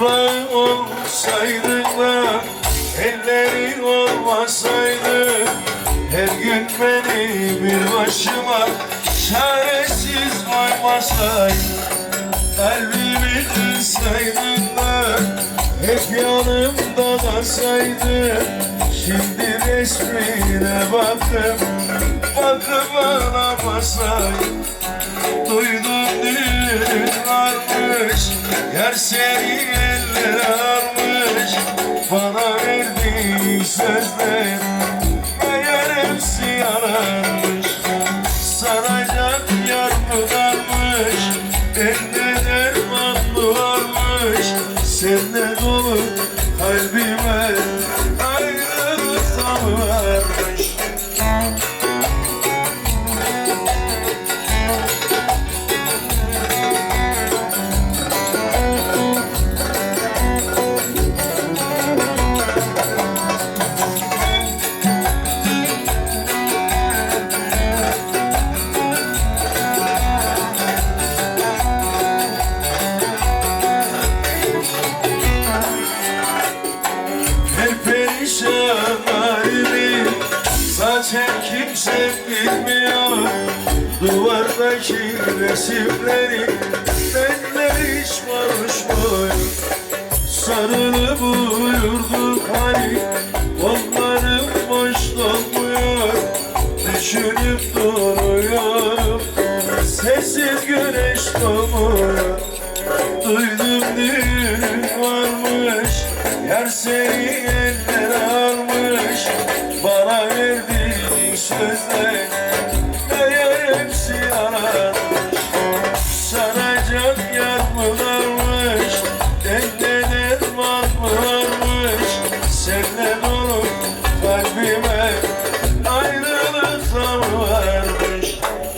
toprağı olsaydık da elleri olmasaydı her gün beni bir başıma çaresiz koymasaydı kalbimi kırsaydın da hep yanımda kalsaydın şimdi resmine baktım bakıp ağlamasaydım düğün varmış Yar seni eller almış. Bana verdiği sözler Meğer hepsi yalanmış Saracak yar mı kalmış Bende derman mı varmış Sende dolu Zaten kimse bilmiyor. Duvardaki resimleri Benle hiç barışmıyor Sarılıp uyurduk hani Onların boş dolmuyor. Düşünüp duruyorum Sessiz güneş doğmuyor. Duydum düğün varmış Yar seni eller almış. Bana sözlerine Değer hepsi yalan Saracak yar mı varmış Dende derman mı kalbime